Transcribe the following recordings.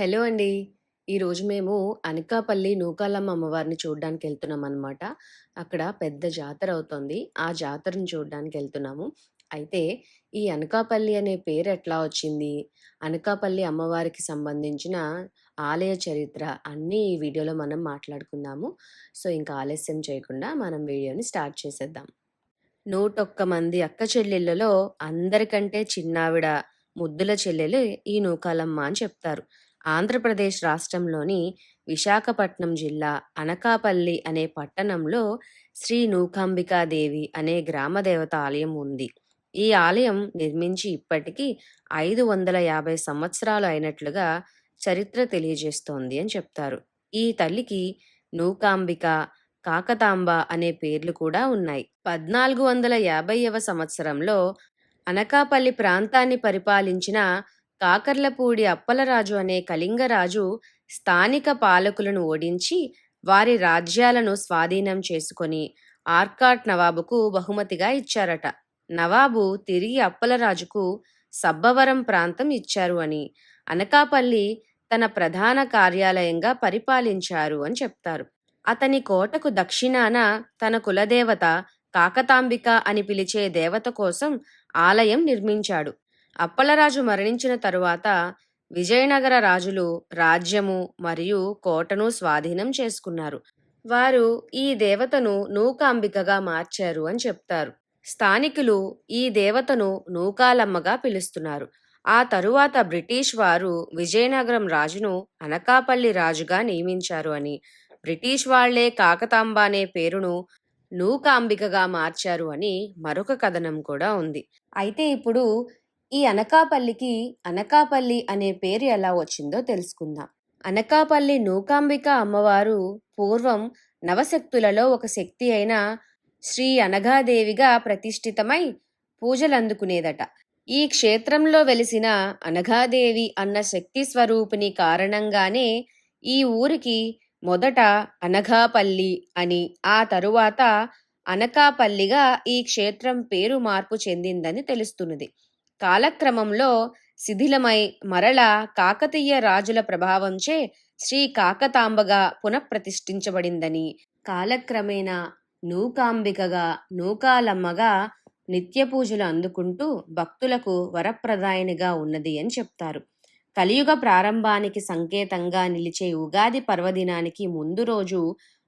Hello అండి. ఈరోజు మేము అనకాపల్లి నూకాలమ్మ అమ్మవారిని చూడడానికి వెళ్తున్నాం అనమాట అక్కడ పెద్ద జాతర అవుతుంది ఆ జాతరను చూడడానికి వెళ్తున్నాము అయితే ఈ అనకాపల్లి అనే పేరు ఎట్లా వచ్చింది? అనకాపల్లి అమ్మవారికి సంబంధించిన ఆలయ చరిత్ర అన్నీ ఈ వీడియోలో మనం మాట్లాడుకుందాము. సో, ఇంకా ఆలస్యం చేయకుండా మనం వీడియోని స్టార్ట్ చేసేద్దాం. 101 మంది అక్క చెల్లెళ్ళలో అందరికంటే చిన్నావిడ, ముద్దుల చెల్లెలు ఈ నూకాలమ్మ అని చెప్తారు. ఆంధ్రప్రదేశ్ రాష్ట్రంలోని విశాఖపట్నం జిల్లా అనకాపల్లి అనే పట్టణంలో శ్రీ నూకాంబికాదేవి అనే గ్రామదేవత ఆలయం ఉంది. ఈ ఆలయం నిర్మించి ఇప్పటికీ ఐదు వందల యాభై సంవత్సరాలు అయినట్లుగా చరిత్ర తెలియజేస్తోంది అని చెప్తారు. ఈ తల్లికి నూకాంబిక, కాకతాంబ అనే పేర్లు కూడా ఉన్నాయి. 1450వ సంవత్సరంలో అనకాపల్లి ప్రాంతాన్ని పరిపాలించిన కాకర్లపూడి అప్పలరాజు అనే కళింగరాజు స్థానిక పాలకులను ఓడించి వారి రాజ్యాలను స్వాధీనం చేసుకొని ఆర్కాట్ నవాబుకు బహుమతిగా ఇచ్చారట. నవాబు తిరిగి అప్పలరాజుకు సబ్బవరం ప్రాంతం ఇచ్చారు అని, అనకాపల్లి తన ప్రధాన కార్యాలయంగా పరిపాలించారు అని చెప్తారు. అతని కోటకు దక్షిణాన తన కులదేవత కాకతాంబిక అని పిలిచే దేవత కోసం ఆలయం నిర్మించాడు. అప్పలరాజు మరణించిన తరువాత విజయనగర రాజులు రాజ్యము మరియు కోటను స్వాధీనం చేసుకున్నారు. వారు ఈ దేవతను నూకాంబికగా మార్చారు అని చెప్తారు. స్థానికులు ఈ దేవతను నూకాలమ్మగా పిలుస్తున్నారు. ఆ తరువాత బ్రిటిష్ వారు విజయనగరం రాజును అనకాపల్లి రాజుగా నియమించారు అని, బ్రిటిష్ వాళ్ళే కాకతాంబ అనే పేరును నూకాంబికగా మార్చారు అని మరొక కథనం కూడా ఉంది. అయితే ఇప్పుడు ఈ అనకాపల్లికి అనకాపల్లి అనే పేరు ఎలా వచ్చిందో తెలుసుకుందాం. అనకాపల్లి నూకాంబిక అమ్మవారు పూర్వం నవశక్తులలో ఒక శక్తి అయిన శ్రీ అనఘాదేవిగా ప్రతిష్ఠితమై పూజలందుకునేదట. ఈ క్షేత్రంలో వెలిసిన అనఘాదేవి అన్న శక్తి స్వరూపిణి కారణంగానే ఈ ఊరికి మొదట అనఘాపల్లి అని, ఆ తరువాత అనకాపల్లిగా ఈ క్షేత్రం పేరు మార్పు చెందిందని తెలుస్తున్నది. కాలక్రమంలో శిథిలమై మరల కాకతీయ రాజుల ప్రభావంచే శ్రీ కాకతాంబగా పునఃప్రతిష్ఠించబడిందని, కాలక్రమేణా నూకాంబికగా, నూకాలమ్మగా నిత్య పూజలు అందుకుంటూ భక్తులకు వరప్రదాయినిగా ఉన్నది అని చెప్తారు. కలియుగ ప్రారంభానికి సంకేతంగా నిలిచే ఉగాది పర్వదినానికి ముందు రోజు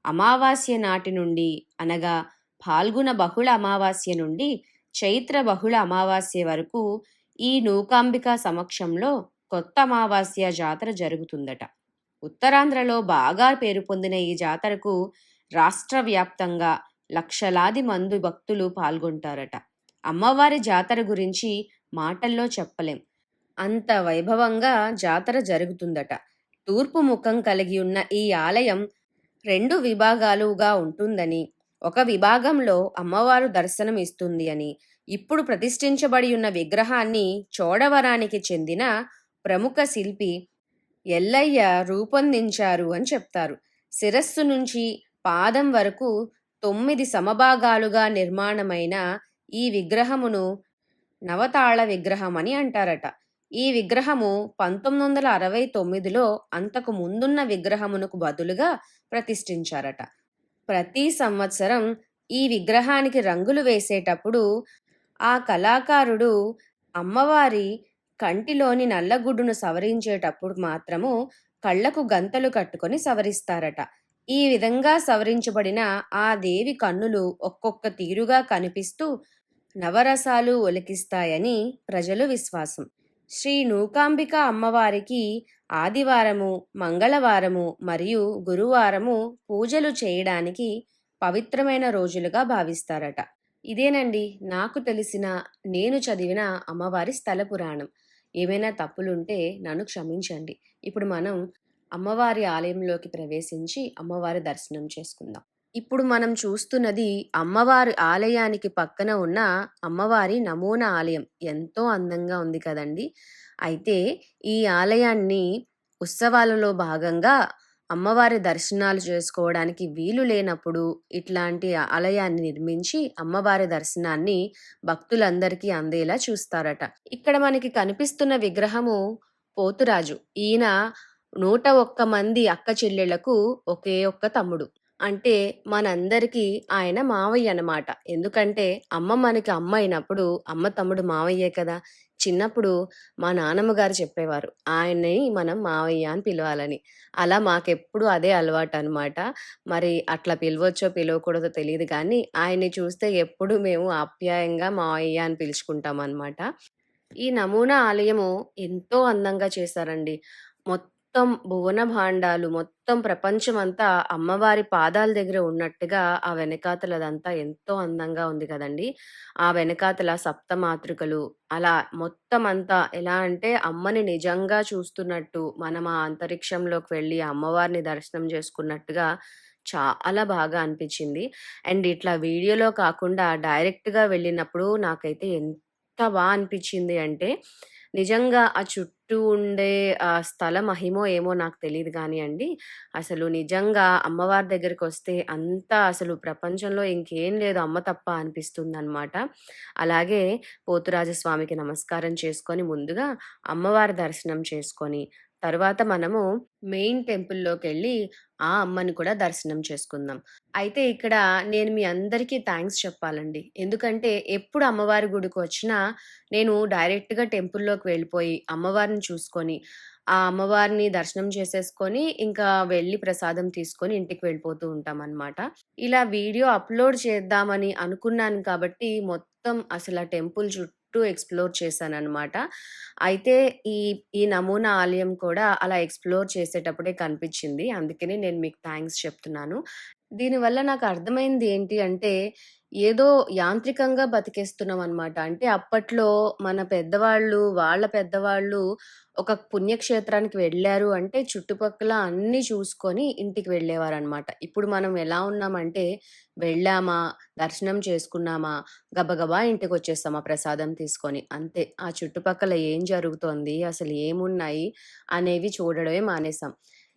అమావాస్య నాటి నుండి అనగా ఫాల్గుణ బహుళ అమావాస్య నుండి చైత్ర బహుళ అమావాస్య వరకు ఈ నూకాంబిక సమక్షంలో కొత్త అమావాస్య జాతర జరుగుతుందట. ఉత్తరాంధ్రలో బాగా పేరు పొందిన ఈ జాతరకు రాష్ట్ర వ్యాప్తంగా లక్షలాది మంది భక్తులు పాల్గొంటారట. అమ్మవారి జాతర గురించి మాటల్లో చెప్పలేం. అంత వైభవంగా జాతర జరుగుతుందట. తూర్పు ముఖం కలిగి ఉన్న ఈ ఆలయం రెండు విభాగాలుగా ఉంటుందని, ఒక విభాగంలో అమ్మవారు దర్శనం ఇస్తుంది అని, ఇప్పుడు ప్రతిష్ఠించబడి ఉన్న విగ్రహాన్ని చోడవరానికి చెందిన ప్రముఖ శిల్పి ఎల్లయ్య రూపొందించారు అని చెప్తారు. శిరస్సు నుంచి పాదం వరకు తొమ్మిది సమభాగాలుగా నిర్మాణమైన ఈ విగ్రహమును నవతాళ విగ్రహం అని అంటారట. ఈ విగ్రహము పంతొమ్మిది వందల అరవై తొమ్మిదిలో అంతకు ముందున్న విగ్రహమునకు బదులుగా ప్రతిష్ఠించారట. ప్రతి సంవత్సరం ఈ విగ్రహానికి రంగులు వేసేటప్పుడు ఆ కళాకారుడు అమ్మవారి కంటిలోని నల్లగుడ్డును సవరించేటప్పుడు మాత్రము కళ్ళకు గంతలు కట్టుకొని సవరిస్తారట. ఈ విధంగా సవరించబడిన ఆ దేవి కన్నులు ఒక్కొక్క తీరుగా కనిపిస్తూ నవరసాలు ఒలికిస్తాయని ప్రజలు విశ్వాసం. శ్రీ నూకాంబిక అమ్మవారికి ఆదివారము, మంగళవారము మరియు గురువారము పూజలు చేయడానికి పవిత్రమైన రోజులుగా భావిస్తారట. ఇదేనండి నాకు తెలిసిన, నేను చదివిన అమ్మవారి స్థల పురాణం. ఏమైనా తప్పులుంటే నన్ను క్షమించండి. ఇప్పుడు మనం అమ్మవారి ఆలయంలోకి ప్రవేశించి అమ్మవారి దర్శనం చేసుకుందాం. ఇప్పుడు మనం చూస్తున్నది అమ్మవారి ఆలయానికి పక్కన ఉన్న అమ్మవారి నమూనా ఆలయం. ఎంతో అందంగా ఉంది కదండీ! అయితే ఈ ఆలయాన్ని ఉత్సవాలలో భాగంగా అమ్మవారి దర్శనాలు చేసుకోవడానికి వీలు లేనప్పుడు ఇట్లాంటి ఆలయాన్ని నిర్మించి అమ్మవారి దర్శనాన్ని భక్తులందరికీ అందేలా చూస్తారట. ఇక్కడ మనకి కనిపిస్తున్న విగ్రహము పోతురాజు. ఈయన 101 మంది అక్క చెల్లెళ్ళకు ఒకే ఒక్క తమ్ముడు. అంటే మనందరికీ ఆయన మావయ్య అన్నమాట. ఎందుకంటే అమ్మ మనకి అమ్మ అయినప్పుడు అమ్మ తమ్ముడు మావయ్యే కదా! చిన్నప్పుడు మా నానమ్మ గారు చెప్పేవారు. ఆయన్ని మనం మావయ్య అని పిలవాలని. అలా మాకెప్పుడు అదే అలవాటు అనమాట మరి అట్లా పిలవచ్చో, పిలవకూడదో తెలియదు కానీ ఆయన్ని చూస్తే ఎప్పుడు మేము ఆప్యాయంగా మావయ్య అని పిలుచుకుంటాం అనమాట ఈ నమూనా ఆలయము ఎంతో అందంగా చేశారండి. మొత్తం మొత్తం భువన భాండాలు, మొత్తం ప్రపంచమంతా అమ్మవారి పాదాల దగ్గర ఉన్నట్టుగా ఆ వెనకాతలదంతా ఎంతో అందంగా ఉంది కదండీ! ఆ వెనకాతల సప్తమాతృకలు అలా మొత్తం అంతా ఎలా అంటే అమ్మని నిజంగా చూస్తున్నట్టు, మనం ఆ అంతరిక్షంలోకి వెళ్ళి అమ్మవారిని దర్శనం చేసుకున్నట్టుగా చాలా బాగా అనిపించింది. అండ్ ఇట్లా వీడియోలో కాకుండా డైరెక్ట్‌గా వెళ్ళినప్పుడు నాకైతే ఎంత ఎంత బాగా అనిపించింది అంటే, నిజంగా ఆ చుట్టూ ఉండే ఆ స్థల మహిమో ఏమో నాకు తెలియదు కానీ అండి. అసలు నిజంగా అమ్మవారి దగ్గరికి వస్తే అంతా అసలు ప్రపంచంలో ఇంకేం లేదు అమ్మ తప్ప అనిపిస్తుంది అనమాట అలాగే పోతురాజస్వామికి నమస్కారం చేసుకొని ముందుగా అమ్మవారి దర్శనం చేసుకొని, తర్వాత మనము మెయిన్ టెంపుల్లోకి వెళ్ళి ఆ అమ్మని కూడా దర్శనం చేసుకుందాం. అయితే ఇక్కడ నేను మీ అందరికీ థ్యాంక్స్ చెప్పాలండి. ఎందుకంటే ఎప్పుడు అమ్మవారి గుడికి వచ్చినా నేను డైరెక్ట్‌గా టెంపుల్‌లోకి వెళ్ళిపోయి అమ్మవారిని చూసుకొని, ఆ అమ్మవారిని దర్శనం చేసేసుకొని, ఇంకా వెళ్ళి ప్రసాదం తీసుకొని ఇంటికి వెళ్ళిపోతూ ఉంటామనమాట. ఇలా వీడియో అప్‌లోడ్ చేద్దామని అనుకున్నాను కాబట్టి మొత్తం అసల టెంపుల్ చుట్టూ ఎక్స్‌ప్లోర్ చేశానన్నమాట అయితే ఈ ఈ నమూనా ఆలయం కూడా అలా ఎక్స్‌ప్లోర్ చేసేటప్పుడే కనిపించింది. అందుకనే నేను మీకు థ్యాంక్స్ చెప్తున్నాను. దీనివల్ల నాకు అర్థమైంది ఏంటి అంటే, ఏదో యాంత్రికంగా బతికేస్తున్నాం అనమాట అంటే అప్పట్లో మన పెద్దవాళ్ళు, వాళ్ళ పెద్దవాళ్ళు ఒక పుణ్యక్షేత్రానికి వెళ్ళారు అంటే చుట్టుపక్కల అన్నీ చూసుకొని ఇంటికి వెళ్ళేవారనమాట. ఇప్పుడు మనం ఎలా ఉన్నామంటే వెళ్ళామా, దర్శనం చేసుకున్నామా, గబగబా ఇంటికొచ్చేసామా ప్రసాదం తీసుకొని. అంతే. ఆ చుట్టుపక్కల ఏం జరుగుతోంది, అసలు ఏమున్నాయి అనేవి చూడడమే మానేసాం.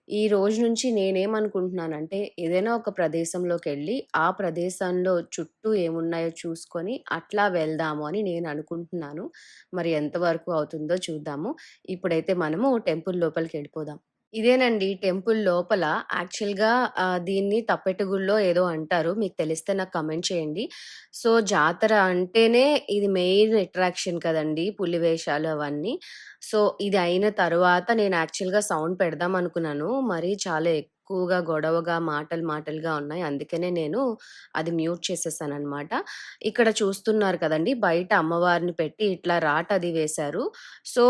ఈ రోజు నుంచి నేనేమనుకుంటున్నానంటే ఏదైనా ఒక ప్రదేశంలోకి వెళ్ళి ఆ ప్రదేశంలో చుట్టూ ఏమున్నాయో చూసుకొని అట్లా వెళ్దాము అని నేను అనుకుంటున్నాను. మరి ఎంతవరకు అవుతుందో చూద్దాము. ఇప్పుడైతే మనము టెంపుల్ లోపలికి వెళ్ళిపోదాం ఇదేనండి టెంపుల్ లోపల యాక్చువల్‌గా దీన్ని తప్పెటగుళ్ళో ఏదో అంటారు. మీకు తెలిస్తే నాకు కమెంట్ చేయండి. సో, జాతర అంటేనే ఇది మెయిన్ అట్రాక్షన్ కదండీ! పులి వేషాలు అవన్నీ. సో, ఇది అయిన తర్వాత నేను యాక్చువల్‌గా సౌండ్ పెడదాం అనుకున్నాను. మరి చాలా ఎక్కువగా గొడవగా, మాటలు మాటలుగా ఉన్నాయి. అందుకనే నేను అది మ్యూట్ చేసేసాననమాట. ఇక్కడ చూస్తున్నారు కదండీ! బయట అమ్మవారిని పెట్టి ఇట్లా రాట్ అది వేశారు. సో,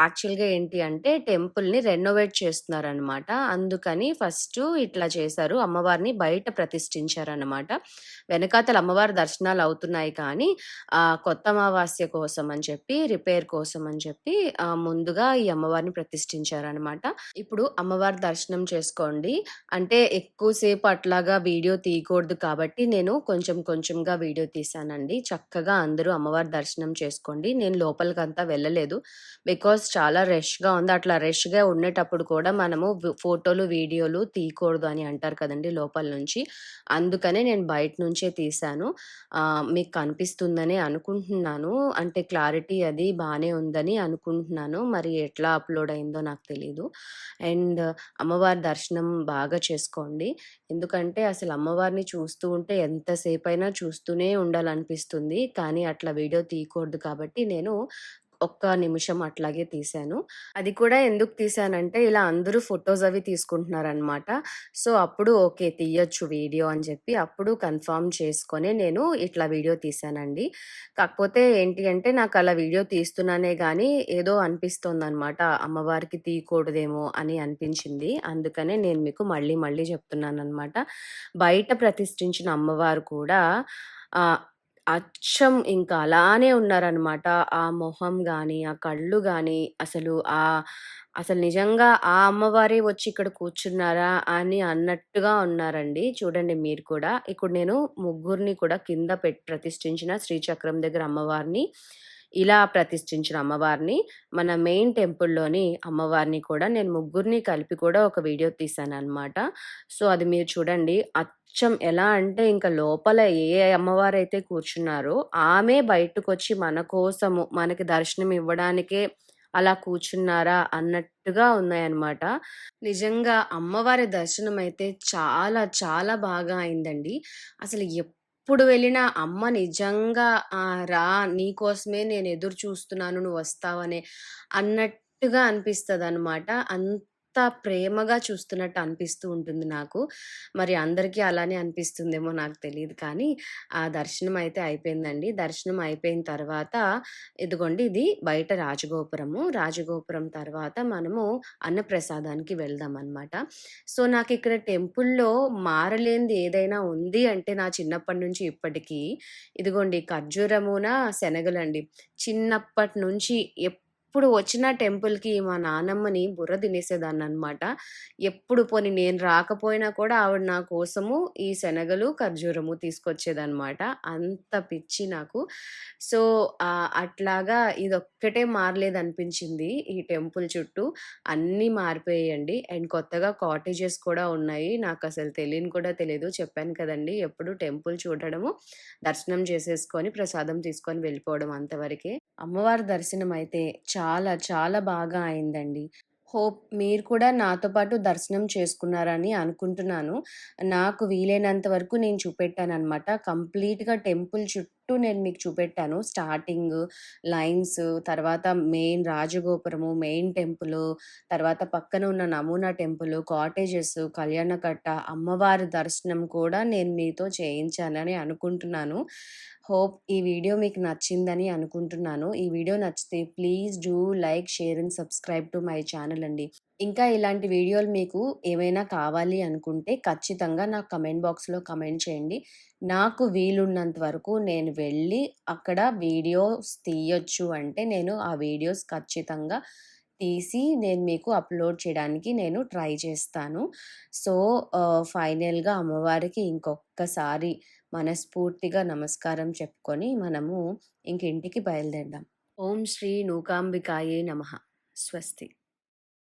యాక్చువల్‌గా ఏంటి అంటే టెంపుల్‌ని రెనోవేట్ చేస్తున్నారనమాట. అందుకని ఫస్ట్ ఇట్లా చేశారు. అమ్మవారిని బయట ప్రతిష్ఠించారనమాట. వెనకాతల అమ్మవారి దర్శనాలు అవుతున్నాయి కానీ కొత్త అమావాస్య కోసం అని చెప్పి, రిపేర్ కోసం అని చెప్పి ముందుగా ఈ అమ్మవారిని ప్రతిష్ఠించారనమాట. ఇప్పుడు అమ్మవారి దర్శనం చేసుకోండి. అంటే ఎక్కువసేపు అట్లాగా వీడియో తీయకూడదు కాబట్టి నేను కొంచెం కొంచెంగా వీడియో తీశానండి. చక్కగా అందరూ అమ్మవారి దర్శనం చేసుకోండి. నేను లోపలికంతా వెళ్ళలేదు. బికాస్ చాలా రష్‌గా ఉంది. అట్లా రష్‌గా ఉండేటప్పుడు కూడా మనము ఫోటోలు, వీడియోలు తీయకూడదు అని అంటారు కదండి లోపల నుంచి. అందుకనే నేను బయట నుంచి తీశాను. మీకు కనిపిస్తుందని అనుకుంటున్నాను. అంటే క్లారిటీ అది బాగానే ఉందని అనుకుంటున్నాను. మరి ఎట్లా అప్‌లోడ్ అయిందో నాకు తెలీదు. అండ్ అమ్మవారి దర్శనం బాగా చేసుకోండి. ఎందుకంటే అసలు అమ్మవారిని చూస్తూ ఉంటే ఎంతసేపు అయినా చూస్తూనే ఉండాలనిపిస్తుంది. కానీ అట్లా వీడియో తీయకూడదు కాబట్టి నేను ఒక్క నిమిషం అట్లాగే తీశాను. అది కూడా ఎందుకు తీశానంటే ఇలా అందరూ ఫొటోస్ అవి తీసుకుంటున్నారనమాట. సో, అప్పుడు ఓకే. తీయొచ్చు వీడియో అని చెప్పి అప్పుడు కన్ఫర్మ్ చేసుకొని నేను ఇట్లా వీడియో తీశానండి. కాకపోతే ఏంటి అంటే నాకు అలా వీడియో తీస్తున్నానే కానీ ఏదో అనిపిస్తోందనమాట. అమ్మవారికి తీయకూడదేమో అని అనిపించింది. అందుకనే నేను మీకు మళ్ళీ మళ్ళీ చెప్తున్నాను అనమాట బయట ప్రతిష్ఠించిన అమ్మవారు కూడా అచ్చం ఇంకా అలానే ఉన్నారనమాట. ఆ మొహం కానీ ఆ కళ్ళు కానీ అసలు ఆ అసలు నిజంగా ఆ అమ్మవారే వచ్చి ఇక్కడ కూర్చున్నారా అని అన్నట్టుగా ఉన్నారండి. చూడండి మీరు కూడా. ఇప్పుడు నేను ముగ్గురిని కూడా కింద పెట్టి ప్రతిష్ఠించిన శ్రీచక్రం దగ్గర అమ్మవారిని, ఇలా ప్రతిష్ఠించిన అమ్మవారిని, మన మెయిన్ టెంపుల్‌లోని అమ్మవారిని కూడా నేను ముగ్గురిని కలిపి కూడా ఒక వీడియో తీశాననమాట. సో, అది మీరు చూడండి. అచ్చం ఎలా అంటే ఇంకా లోపల ఏ అమ్మవారు అయితే కూర్చున్నారో ఆమె బయటకొచ్చి మన కోసము మనకి దర్శనం ఇవ్వడానికే అలా కూర్చున్నారా అన్నట్టుగా ఉన్నాయన్నమాట. నిజంగా అమ్మవారి దర్శనం అయితే చాలా చాలా బాగా అయిందండి. అసలు ఎప్పుడు వెళ్ళినా అమ్మ నిజంగా రా నీకోసమే నేను ఎదురు చూస్తున్నాను నువ్వు వస్తావనే అన్నట్టుగా అనిపిస్తదనమాట. అంత ప్రేమగా చూస్తున్నట్టు అనిపిస్తూ ఉంటుంది నాకు. మరి అందరికీ అలానే అనిపిస్తుందేమో నాకు తెలియదు కానీ, ఆ దర్శనం అయితే అయిపోయిందండి. దర్శనం అయిపోయిన తర్వాత ఇదిగోండి ఇది బయట రాజగోపురము. రాజగోపురం తర్వాత మనము అన్నప్రసాదానికి వెళ్దాం అనమాట సో, నాకు ఇక్కడ టెంపుల్‌లో మారలేనిది ఏదైనా ఉంది అంటే నా చిన్నప్పటి నుంచి ఇప్పటికీ ఇదిగోండి ఖర్జూరమున శనగలండి. చిన్నప్పటి నుంచి ఎప్పుడు వచ్చినా టెంపుల్‌కి మా నానమ్మని బుర్ర తినేసేదాన్ని అనమాట ఎప్పుడు పోని నేను రాకపోయినా కూడా ఆవిడ నా కోసము ఈ శనగలు, ఖర్జూరము తీసుకొచ్చేదనమాట. అంత పిచ్చి నాకు. సో, అట్లాగా ఇదొక్కటే మారలేదనిపించింది ఈ టెంపుల్ చుట్టూ. అన్నీ మారిపోయాయండి. అండ్ కొత్తగా కాటేజెస్ కూడా ఉన్నాయి. నాకు అసలు తెలియని కూడా తెలియదు చెప్పాను కదండీ! ఎప్పుడు టెంపుల్ చూడడము, దర్శనం చేసేసుకొని, ప్రసాదం తీసుకొని వెళ్ళిపోవడం అంతవరకే. అమ్మవారి దర్శనం అయితే చాలా చాలా బాగా అయిందండి. హోప్ మీరు కూడా నాతో పాటు దర్శనం చేసుకున్నారని అనుకుంటున్నాను. నాకు వీలైనంత వరకు నేను చూపెట్టాను అనమాట కంప్లీట్‌గా టెంపుల్ చుట్టూ నేను మీకు చూపెట్టాను. స్టార్టింగ్ లైన్స్, తర్వాత మెయిన్ రాజగోపురము, మెయిన్ టెంపులు, తర్వాత పక్కన ఉన్న నమూనా టెంపులు, కాటేజెస్, కళ్యాణకట్ట, అమ్మవారి దర్శనం కూడా నేను మీతో చేయించానని అనుకుంటున్నాను. హోప్ ఈ వీడియో మీకు నచ్చిందని అనుకుంటున్నాను. ఈ వీడియో నచ్చితే please do like, share and subscribe to my channel అండి. ఇంకా ఇలాంటి వీడియోలు మీకు ఏమైనా కావాలి అనుకుంటే ఖచ్చితంగా నాకు కమెంట్ బాక్స్‌లో కమెంట్ చేయండి. నాకు వీలున్నంత వరకు నేను వెళ్ళి అక్కడ వీడియోస్ తీయొచ్చు అంటే నేను ఆ వీడియోస్ ఖచ్చితంగా తీసి నేను మీకు అప్‌లోడ్ చేయడానికి నేను ట్రై చేస్తాను. సో, ఫైనల్‌గా అమ్మవారికి ఇంకొకసారి మనస్ఫూర్తిగా నమస్కారం చెప్పుకొని మనము ఇంకింటికి బయలుదేరదాం. ఓం శ్రీ నూకాంబికాయే నమ స్వస్తి.